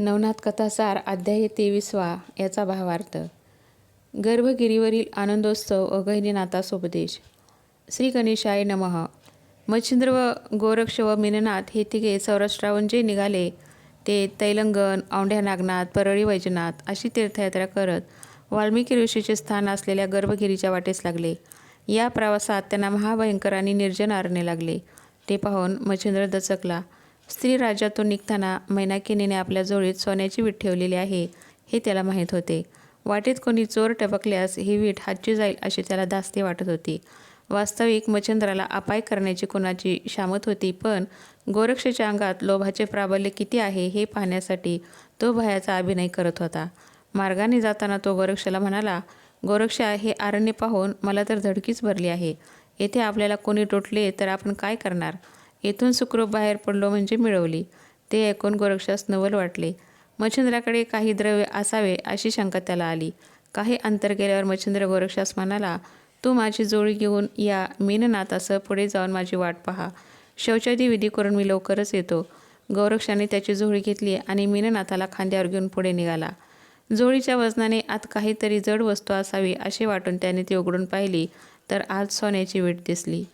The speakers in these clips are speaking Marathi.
नवनाथ कथासार अध्याय तेविसवा याचा भावार्थ. गर्भगिरीवरील आनंदोत्सव व गहिनीनाथासोपदेश श्री गणेशाय नमः. मच्छिंद्र व गोरक्ष व मीननाथ हे तिघे सौराष्ट्राहून जे निघाले. ते तैलंगण औंढ्या नागनाथ परळी वैजनाथ अशी तीर्थयात्रा करत वाल्मिकी ऋषीचे स्थान असलेल्या गर्भगिरीच्या वाटेस लागले. या प्रवासात त्यांना महाभयंकर आणि निर्जन आरणे लागले. ते पाहून मच्छिंद्र दचकला. स्त्री राज्यातून निघताना मैनाकिनीने आपल्या जोडीत सोन्याची वीट ठेवलेली आहे हे त्याला माहीत होते. वाटेत कोणी चोर टपकल्यास ही वीट हातची जाईल अशी त्याला धास्ती वाटत होती. वास्तविक मच्छिंद्राला अपाय करण्याची कोणाची शामत होती पण गोरक्षेच्या अंगात लोभाचे प्राबल्य किती आहे हे पाहण्यासाठी तो भयाचा अभिनय करत होता. मार्गाने जाताना तो गोरक्षाला म्हणाला गोरक्षा हे अरण्य पाहून मला तर धडकीच भरली आहे. येथे आपल्याला कोणी टोटले तर आपण काय करणार? येथून सुखरूप बाहेर पडलो म्हणजे मिळवली. ते ऐकून गोरक्षास नवल वाटले. मच्छिंद्राकडे काही द्रव्य असावे अशी शंका त्याला आली. काही अंतर गेल्यावर मच्छिंद्र गोरक्षास म्हणाला तू माझी जोडी घेऊन या मीननाथासह पुढे जाऊन माझी वाट पहा. शौचादी विधी करून मी लवकरच येतो. गौरक्षाने त्याची जोडी घेतली आणि मीननाथाला खांद्यावर घेऊन पुढे निघाला. जोडीच्या वजनाने आत काहीतरी जड वस्तू असावी असे वाटून त्याने ती उघडून पाहिली तर आज सोन्याची वीट दिसली.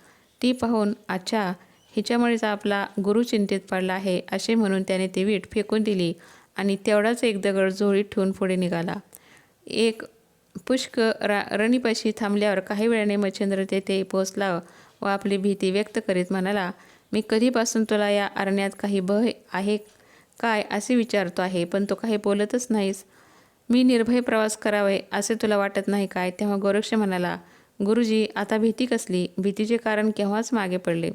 ती पाहून अच्छा हिच्यामुळेच आपला गुरु चिंतेत पडला आहे असे म्हणून त्याने ती वीट फेकून दिली आणि तेवढाच एक दगड झोळीत ठेवून पुढे निघाला. एक पुष्क रा रणीपाशी थांबल्यावर काही वेळाने मच्छिंद्र तेथे पोचला व आपली भीती व्यक्त करीत म्हणाला मी कधीपासून तुला या अरण्यात काही भय आहे काय असे विचारतो आहे पण तू काही बोलतच नाहीस. मी निर्भय प्रवास करावे असे तुला वाटत नाही काय? तेव्हा गोरक्ष म्हणाला गुरुजी आता भीती कसली? भीतीचे कारण केव्हाच मागे पडले?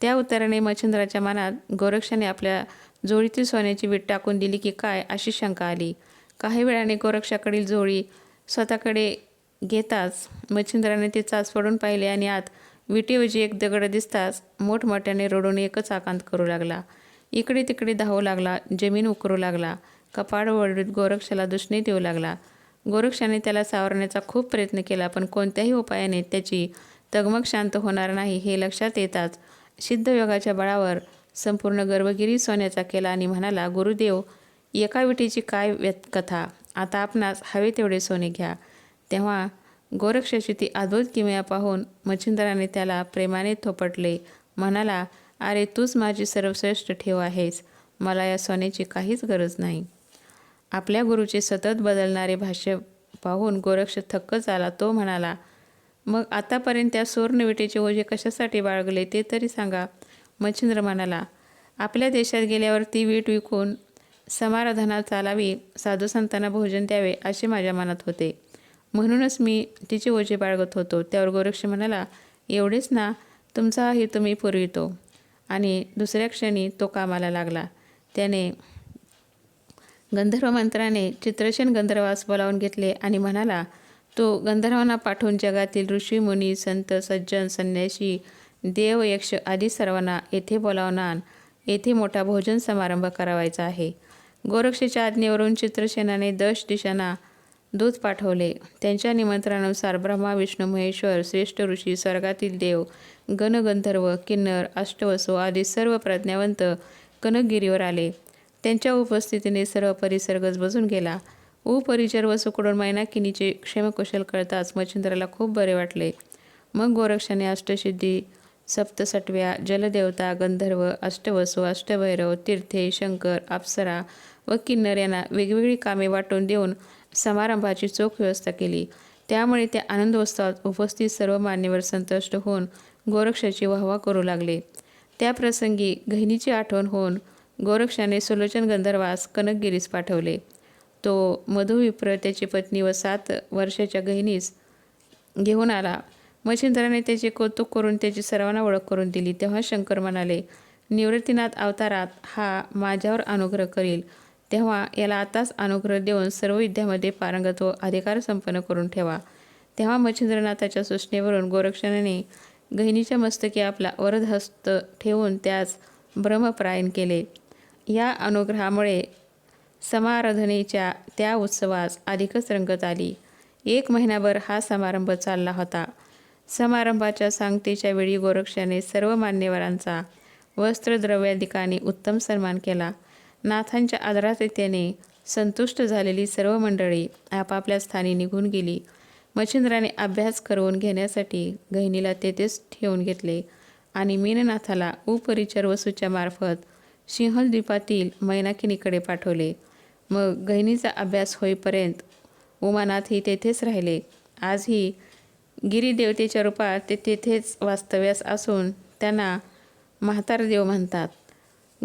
त्या उत्तराने मच्छिंद्राच्या मनात गोरक्षाने आपल्या जोडीतील सोन्याची वीट टाकून दिली की काय अशी शंका आली. काही वेळाने गोरक्षाकडील जोडी स्वतःकडे घेताच मच्छिंद्राने ते चाच पडून पाहिले आणि आत विटेऐवजी एक दगड दिसताच मोठमोठ्याने रडून एकच आकांत करू लागला. इकडे तिकडे धावू लागला जमीन उकरू लागला कपाड वळीत गोरक्षाला दुष्णे देऊ लागला. गोरक्षाने त्याला सावरण्याचा खूप प्रयत्न केला पण कोणत्याही उपायाने त्याची तगमग शांत होणार नाही हे लक्षात येताच सिद्धयोगाच्या बळावर संपूर्ण गर्भगिरी सोन्याचा केला आणि म्हणाला गुरुदेव एका विटीची काय व्यत कथा? आता आपणास हवे तेवढे सोने घ्या. तेव्हा गोरक्षाची ती अद्भुत किमया पाहून मच्छिंद्राने त्याला प्रेमाने थोपटले. म्हणाला अरे तूच माझी सर्वश्रेष्ठ ठेव आहेस. मला या सोन्याची काहीच गरज नाही. आपल्या गुरुचे सतत बदलणारे भाष्य पाहून गोरक्ष थक्क झाला. तो म्हणाला मग आतापर्यंत त्या सुवर्णविटेचे ओझे कशासाठी बाळगले ते तरी सांगा. मच्छिंद्र म्हणाला आपल्या देशात गेल्यावर ती वीट विकून समाराधना चालावी साधू संतांना भोजन द्यावे असे माझ्या मनात होते. म्हणूनच मी तिचे ओझे बाळगत होतो त्यावर गोरक्ष म्हणाला एवढेच ना तुमचा हे तुम्ही पुरवितो आणि दुसऱ्या क्षणी तो कामाला लागला. त्याने गंधर्व मंत्राने चित्रसेन गंधर्वास बोलावून घेतले आणि म्हणाला तो गंधर्वांना पाठवून जगातील ऋषी मुनी संत सज्जन संन्यासी देव यक्ष आदी सर्वांना येथे बोलावणार येथे मोठा भोजन समारंभ करावायचा आहे. गोरक्षेच्या आज्ञेवरून चित्रसेनाने दश दिशांना दूत पाठवले. त्यांच्या निमंत्रणानुसार ब्रह्मा विष्णू महेश्वर श्रेष्ठ ऋषी स्वर्गातील देव गणगंधर्व किन्नर अष्टवसो आदी सर्व प्रज्ञावंत कनकगिरीवर आले. त्यांच्या उपस्थितीने सर्व परिसर गजबजून गेला. उपरिचर वसूकडून मैनाकिनीचे क्षेमकुशल कळताच मच्छिंद्राला खूप बरे वाटले. मग गोरक्षाने अष्टसिद्धी सप्तसटव्या जलदेवता गंधर्व अष्टवसू अष्टभैरव तीर्थे शंकर अप्सरा व किन्नर यांना वेगवेगळी कामे वाटून देऊन समारंभाची चोख व्यवस्था केली. त्यामुळे त्या आनंदोत्सवात उपस्थित सर्व मान्यवर संतुष्ट होऊन गोरक्षाची वाहवा करू लागले. त्या प्रसंगी गहिनीची आठवण होऊन गोरक्षाने सुलोचन गंधर्वास कनकगिरीस पाठवले. तो मधुविप्र त्याची पत्नी व सात वर्षाच्या गहिनीस घेऊन आला. मच्छिंद्राने त्याचे कौतुक करून त्याची सर्वांना ओळख करून दिली. तेव्हा शंकर म्हणाले निवृत्तीनाथ अवतारात हा माझ्यावर अनुग्रह करील. तेव्हा याला आताच अनुग्रह देऊन सर्व विद्यामध्ये पारंगत व अधिकार संपन्न करून ठेवा. तेव्हा मच्छिंद्रनाथाच्या सूचनेवरून गोरक्षणाने गहिनीच्या मस्तकी आपला वरदहस्त ठेवून त्यास ब्रह्मप्रायण केले. या अनुग्रहामुळे समाराधनेच्या त्या उत्सवास अधिकच रंगत आली. एक महिनाभर हा समारंभ चालला होता. समारंभाच्या सांगतेच्या वेळी गोरक्षाने सर्व मान्यवरांचा वस्त्रद्रव्याधिकाने उत्तम सन्मान केला. नाथांच्या आदरातिथ्याने संतुष्ट झालेली सर्व मंडळी आपापल्या स्थानी निघून गेली. मच्छिंद्राने अभ्यास करवून घेण्यासाठी गहिनीला तेथेच ठेवून घेतले आणि मीननाथाला उपरिचर वसूच्या मार्फत सिंहलद्वीपातील मैनाकिनीकडे पाठवले. मग गहिनीचा अभ्यास होईपर्यंत उमानाथही तेथेच राहिले. आजही गिरिदेवतेच्या रूपात ते तेथेच वास्तव्यास असून त्यांना म्हातारदेव म्हणतात.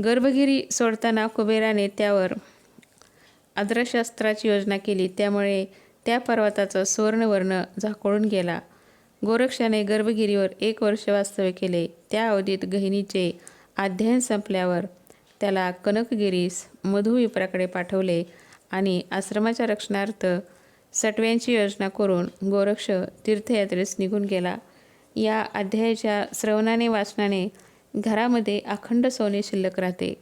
गर्भगिरी सोडताना कुबेराने त्यावर आद्रशास्त्राची योजना केली. त्यामुळे त्या पर्वताचा सुवर्णवर्ण झाकोळून गेला. गोरक्षाने गर्भगिरीवर एक वर्ष वास्तव्य केले. त्या अवधीत गहिनीचे अध्ययन संपल्यावर त्याला कनकगिरीस मधुविप्राकडे पाठवले आणि आश्रमाच्या रक्षणार्थ सटव्यांची योजना करून गोरक्ष तीर्थयात्रेस निघून गेला. या अध्यायाच्या श्रवणाने वाचनाने घरामध्ये अखंड सोने शिल्लक राहते.